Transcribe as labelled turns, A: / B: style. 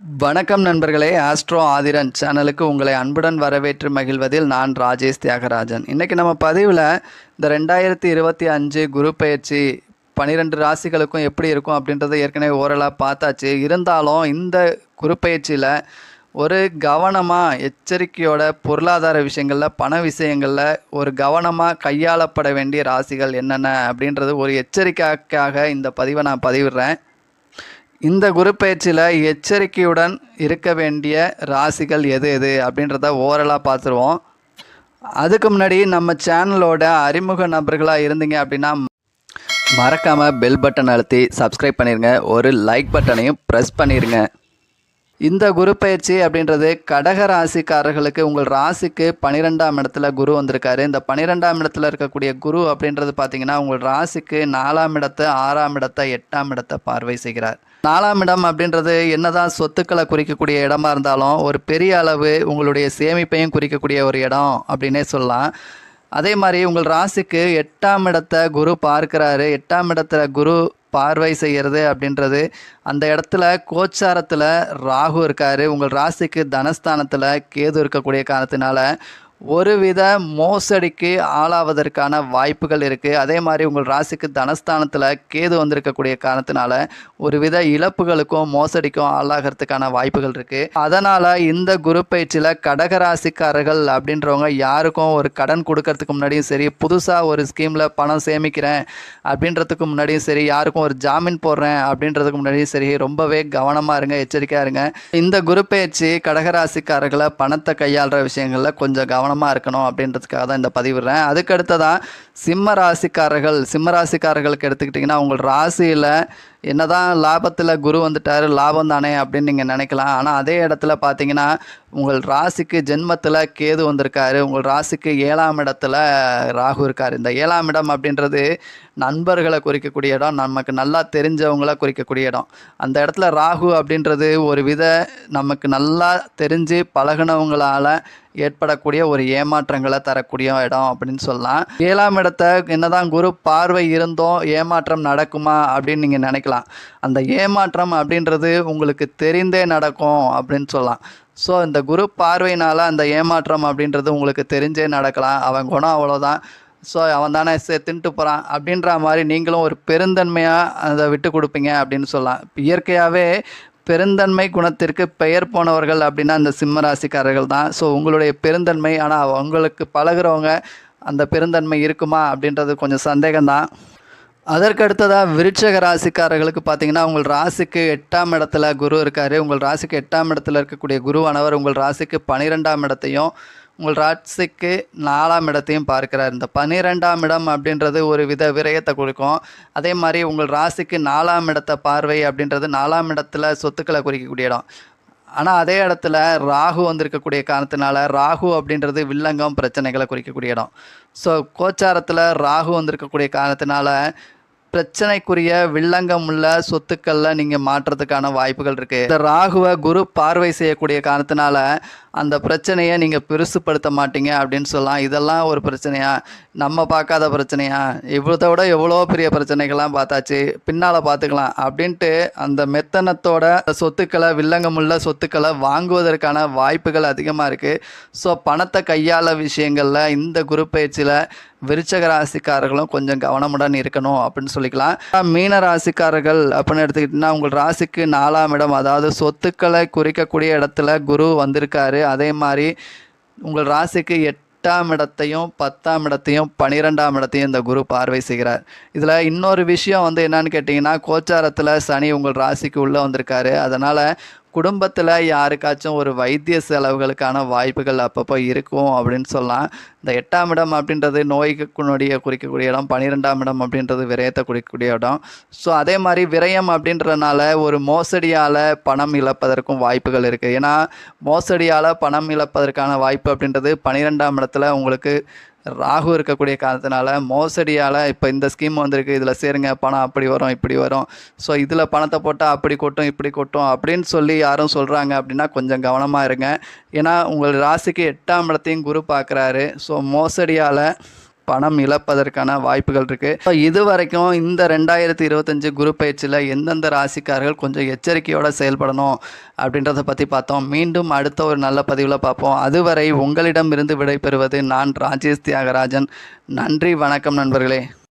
A: வணக்கம் நண்பர்களே ஆஸ்ட்ரோ ஆதிரன் சேனலுக்கு உங்களை அன்புடன் வரவேற்று மகிழ்வதில் நான் ராஜேஷ் தியாகராஜன். இன்றைக்கி நம்ம பதிவில் இந்த ரெண்டாயிரத்தி இருபத்தி அஞ்சு குரு பயிற்சி பன்னிரெண்டு ராசிகளுக்கும் எப்படி இருக்கும் அப்படின்றத ஏற்கனவே ஓரலாக பார்த்தாச்சு. இருந்தாலும் இந்த குரு பயிற்சியில் ஒரு கவனமாக எச்சரிக்கையோட பொருளாதார விஷயங்களில் பண விஷயங்களில் ஒரு கவனமாக கையாளப்பட வேண்டிய ராசிகள் என்னென்ன அப்படின்றது ஒரு எச்சரிக்கைக்காக இந்த பதிவை நான் பதிவிடுறேன். இந்த குரு பயிற்சியில் எச்சரிக்கையுடன் இருக்க வேண்டிய ராசிகள் எது எது அப்படின்றத ஓரலாக பார்த்துருவோம். அதுக்கு முன்னாடி நம்ம சேனலோட அறிமுக நபர்களாக இருந்தீங்க அப்படின்னா மறக்காமல் பெல் பட்டன் அழுத்தி சப்ஸ்கிரைப் பண்ணிடுங்க ஒரு லைக் பட்டனையும் ப்ரெஸ் பண்ணிடுங்க இந்த குரு பயிற்சி அப்படின்றது கடக ராசிக்காரர்களுக்கு உங்கள் ராசிக்கு பன்னிரெண்டாம் இடத்துல குரு வந்திருக்காரு. இந்த பன்னிரெண்டாம் இடத்துல இருக்கக்கூடிய குரு அப்படின்றது பார்த்தீங்கன்னா உங்கள் ராசிக்கு நாலாம் இடத்தை ஆறாம் இடத்தை எட்டாம் இடத்தை பார்வை செய்கிறார். நாலாம் இடம் அப்படின்றது என்னதான் சொத்துக்களை குறிக்கக்கூடிய இடமா இருந்தாலும் ஒரு பெரிய அளவு உங்களுடைய சேமிப்பையும் குறிக்கக்கூடிய ஒரு இடம் அப்படின்னே சொல்லலாம். அதே மாதிரி உங்கள் ராசிக்கு எட்டாம் இடத்தை குரு பார்க்கிறாரு. எட்டாம் இடத்துல குரு பார்வை செய்கிறது அப்படின்றது. அந்த இடத்துல கோச்சாரத்தில் ராகு இருக்காரு. உங்கள் ராசிக்கு தனஸ்தானத்தில் கேது இருக்கக்கூடிய காரணத்தினால ஒருவித மோசடிக்கு ஆளாவதற்கான வாய்ப்புகள் இருக்குது அதே மாதிரி உங்கள் ராசிக்கு தனஸ்தானத்தில் கேது வந்திருக்கக்கூடிய காரணத்தினால ஒருவித இழப்புகளுக்கும் மோசடிக்கும் ஆளாகிறதுக்கான வாய்ப்புகள் இருக்குது அதனால் இந்த குரு பயிற்சியில் கடக ராசிக்காரர்கள் அப்படின்றவங்க யாருக்கும் ஒரு கடன் கொடுக்கறதுக்கு முன்னாடியும் சரி புதுசாக ஒரு ஸ்கீமில் பணம் சேமிக்கிறேன் அப்படின்றதுக்கு முன்னாடியும் சரி யாருக்கும் ஒரு ஜாமீன் போடுறேன் அப்படின்றதுக்கு முன்னாடியும் சரி ரொம்பவே கவனமாக இருங்க எச்சரிக்கையாக இருங்க. இந்த குரு பயிற்சி கடகராசிக்காரர்களை பணத்தை கையாளுற விஷயங்களில் கொஞ்சம் கவனம் கவனமாக இருக்கணும் அப்படின்றதுக்காக தான் இந்த பதிவிடுறேன். அதுக்கு அடுத்ததான் சிம்ம ராசிக்காரர்கள் சிம்ம ராசிக்காரர்களுக்கு எடுத்துக்கிட்டிங்கன்னா உங்கள் ராசியில் என்னதான் லாபத்தில் குரு வந்துட்டார் லாபம் தானே அப்படின்னு நீங்கள் நினைக்கலாம். ஆனால் அதே இடத்துல பார்த்தீங்கன்னா உங்கள் ராசிக்கு ஜென்மத்தில் கேது வந்திருக்காரு. உங்கள் ராசிக்கு ஏழாம் இடத்துல ராகு இருக்கார். இந்த ஏழாம் இடம் அப்படின்றது நண்பர்களை குறிக்கக்கூடிய இடம் நமக்கு நல்லா தெரிஞ்சவங்கள குறிக்கக்கூடிய இடம். அந்த இடத்துல ராகு அப்படின்றது ஒரு வித நமக்கு நல்லா தெரிஞ்சு பழகினவங்களால் ஏற்படக்கூடிய ஒரு ஏமாற்றங்களை தரக்கூடிய இடம் அப்படின்னு சொல்லலாம். ஏழாம் இடத்த என்னதான் குரு பார்வை இருந்தோம் ஏமாற்றம் நடக்குமா அப்படின்னு நீங்கள் நினைக்கலாம். அந்த ஏமாற்றம் அப்படின்றது உங்களுக்கு தெரிந்தே நடக்கும் அப்படின்னு சொல்லலாம். ஸோ இந்த குரு பார்வையினால் அந்த ஏமாற்றம் அப்படின்றது உங்களுக்கு தெரிஞ்சே நடக்கலாம். அவன் குணம் அவ்வளோதான் ஸோ அவன் தானே சே தின்ட்டு போகிறான் அப்படின்ற மாதிரி நீங்களும் ஒரு பெருந்தன்மையாக அதை விட்டு கொடுப்பீங்க அப்படின்னு சொல்லலாம். இயற்கையாகவே பெருந்தன்மை குணத்திற்கு பெயர் போனவர்கள் அப்படின்னா அந்த சிம்ம ராசிக்காரர்கள் தான். ஸோ உங்களுடைய பெருந்தன்மை ஆனால் அவங்களுக்கு பழகுறவங்க அந்த பெருந்தன்மை இருக்குமா அப்படின்றது கொஞ்சம் சந்தேகம்தான். அதற்கு அடுத்ததாக விருட்சக ராசிக்காரர்களுக்கு பார்த்தீங்கன்னா உங்கள் ராசிக்கு எட்டாம் இடத்துல குரு இருக்கார். உங்கள் ராசிக்கு எட்டாம் இடத்துல இருக்கக்கூடிய குருவானவர் உங்கள் ராசிக்கு பன்னிரெண்டாம் இடத்தையும் உங்கள் ராசிக்கு நாலாம் இடத்தையும் பார்க்கிறார். இந்த பன்னிரெண்டாம் இடம் அப்படின்றது ஒரு வித விரயத்தை கொடுக்கும். அதே மாதிரி உங்கள் ராசிக்கு நாலாம் இடத்த பார்வை அப்படின்றது நாலாம் இடத்துல சொத்துக்களை குறிக்கக்கூடிய இடம். ஆனால் அதே இடத்துல ராகு வந்திருக்கக்கூடிய காரணத்தினால ராகு அப்படின்றது வில்லங்கம் பிரச்சனைகளை குறிக்கக்கூடிய இடம். ஸோ கோச்சாரத்தில் ராகு வந்திருக்கக்கூடிய காரணத்தினால பிரச்சனைக்குரிய வில்லங்கம் உள்ள சொத்துக்களில் நீங்கள் மாற்றுறதுக்கான வாய்ப்புகள் இருக்குது இந்த ராகுவை குரு பார்வை செய்யக்கூடிய காரணத்தினால அந்த பிரச்சனையை நீங்கள் பெருசுப்படுத்த மாட்டீங்க அப்படின்னு சொல்லலாம். இதெல்லாம் ஒரு பிரச்சனையா? நம்ம பார்க்காத பிரச்சனையா? இவ்வளோத விட எவ்வளோ பெரிய பிரச்சனைகள்லாம் பார்த்தாச்சு. பின்னால் பார்த்துக்கலாம் அப்படின்ட்டு அந்த மெத்தனத்தோட சொத்துக்களை வில்லங்கமுள்ள சொத்துக்களை வாங்குவதற்கான வாய்ப்புகள் அதிகமாக இருக்குது ஸோ பணத்தை கையாள விஷயங்களில் இந்த குரு பயிற்சியில் விருச்சக ராசிக்காரர்களும் கொஞ்சம் கவனமுடன் இருக்கணும் அப்படின்னு சொல்லிக்கலாம். மீன ராசிக்காரர்கள் அப்படின்னு எடுத்துக்கிட்டிங்கன்னா உங்கள் ராசிக்கு நாலாம் இடம் அதாவது சொத்துக்களை குறிக்கக்கூடிய இடத்துல குரு வந்திருக்காரு. அதே மாதிரி உங்கள் ராசிக்கு எட்டாம் இடத்தையும் பத்தாம் இடத்தையும் பனிரெண்டாம் இடத்தையும் இந்த குரு பார்வை செய்கிறார். இதில் இன்னொரு விஷயம் வந்து என்னன்னு கேட்டிங்கன்னா கோச்சாரத்தில் சனி உங்கள் ராசிக்கு உள்ளே வந்திருக்காரு. அதனால் குடும்பத்தில் யாருக்காச்சும் ஒரு வைத்திய செலவுகளுக்கான வாய்ப்புகள் அப்பப்போ இருக்கும் அப்படின்னு சொல்லலாம் இந்த எட்டாம் இடம் அப்படின்றது நோய்க்குனுடைய குறிக்கக்கூடிய இடம் பன்னிரெண்டாம் இடம் அப்படின்றது விரயத்தை குறிக்கக்கூடிய இடம். ஸோ அதே மாதிரி விரயம் அப்படின்றனால ஒரு மோசடியால் பணம் இழப்பதற்கும் வாய்ப்புகள் இருக்குது ஏன்னா மோசடியால் பணம் இழப்பதற்கான வாய்ப்பு அப்படின்றது பன்னிரெண்டாம் இடத்துல உங்களுக்கு ராகு இருக்கக்கூடிய காரணத்தினால மோசடியால் இப்போ இந்த ஸ்கீம் வந்திருக்கு இதில் சேருங்க பணம் அப்படி வரும் இப்படி வரும். ஸோ இதில் பணத்தை போட்டால் அப்படி கொட்டும் இப்படி கொட்டும் அப்படின்னு சொல்லி யாரும் சொல்கிறாங்க அப்படின்னா கொஞ்சம் கவனமாக இருங்க. ஏன்னா உங்கள் ராசிக்கு எட்டாம் இடத்தையும் குரு பார்க்குறாரு. ஸோ மோசடியால் பணம் இழப்பதற்கான வாய்ப்புகள் இருக்குது இது வரைக்கும் இந்த ரெண்டாயிரத்தி இருபத்தஞ்சு குரு பயிற்சியில் எந்தெந்த ராசிக்காரர்கள் கொஞ்சம் எச்சரிக்கையோடு செயல்படணும் அப்படின்றத பற்றி பார்த்தோம். மீண்டும் அடுத்த ஒரு நல்ல பதிவில் பார்ப்போம். அதுவரை உங்களிடமிருந்து விடைபெறுவது நான் ராஜேஷ் தியாகராஜன். நன்றி வணக்கம் நண்பர்களே.